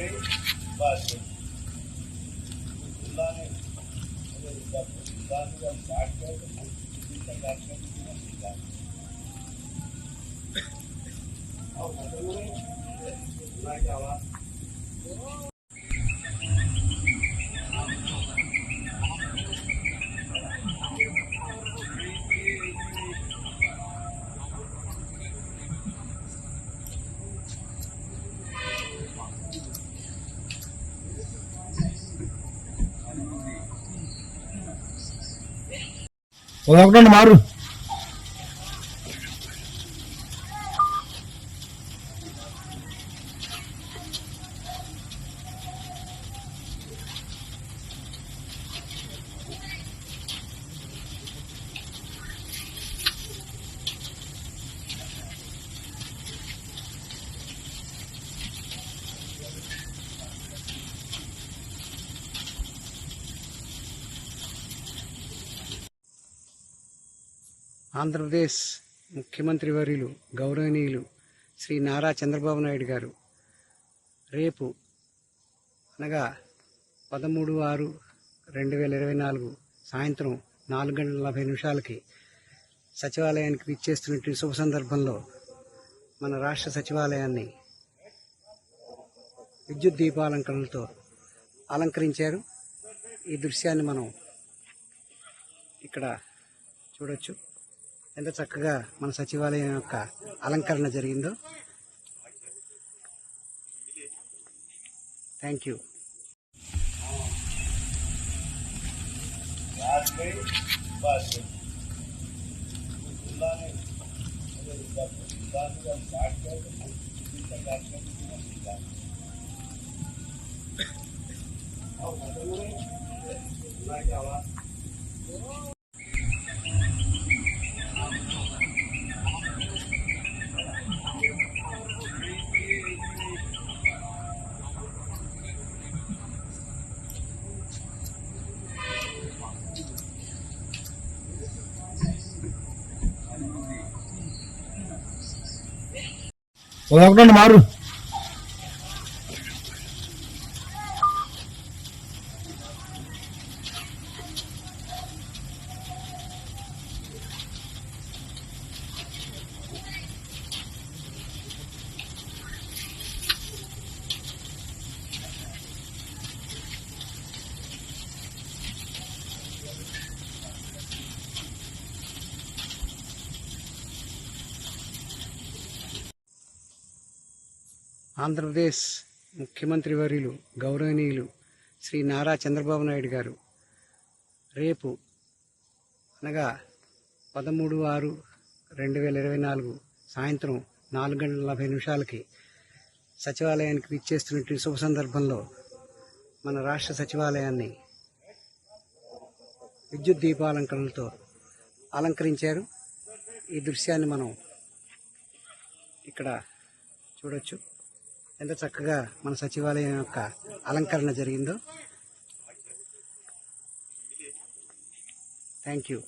के बाद खुला ने खुला ने जब स्टार्ट किया तो फ़िज़िकल एक्शन में सीखा और मतलब पूरे खुला की आवाज़ ಹೋಗ್ಕೊಂಡು ಮಾರು ఆంధ్రప్రదేశ్ ముఖ్యమంత్రి వర్యులు గౌరవనీయులు శ్రీ నారా చంద్రబాబు నాయుడు గారు. రేపు అనగా పదమూడు ఆరు రెండు వేల ఇరవై నాలుగు సాయంత్రం నాలుగు గంటల నలభై నిమిషాలకి సచివాలయానికి విచ్చేస్తున్నటువంటి శుభ సందర్భంలో మన రాష్ట్ర సచివాలయాన్ని విద్యుత్ దీపాలంకరణలతో అలంకరించారు. ఈ దృశ్యాన్ని మనం ఇక్కడ చూడొచ్చు. ఎంత చక్కగా మన సచివాలయం యొక్క అలంకరణ జరిగిందో. Thank you Hola, Don Omar. Andhra Pradesh ముఖ్యమంత్రి వర్యులు గౌరవనీయులు శ్రీ నారా చంద్రబాబు నాయుడు గారు. రేపు అనగా పదమూడు ఆరు రెండు వేల ఇరవై నాలుగు సాయంత్రం నాలుగు గంటల నలభై నిమిషాలకి సచివాలయానికి విచ్చేస్తున్నటువంటి శుభ సందర్భంలో మన రాష్ట్ర సచివాలయాన్ని విద్యుత్ దీపాలంకరణలతో అలంకరించారు. ఈ దృశ్యాన్ని మనం ఇక్కడ చూడొచ్చు. ఎంత చక్కగా మన సచివాలయం యొక్క అలంకరణ జరిగిందో. Thank you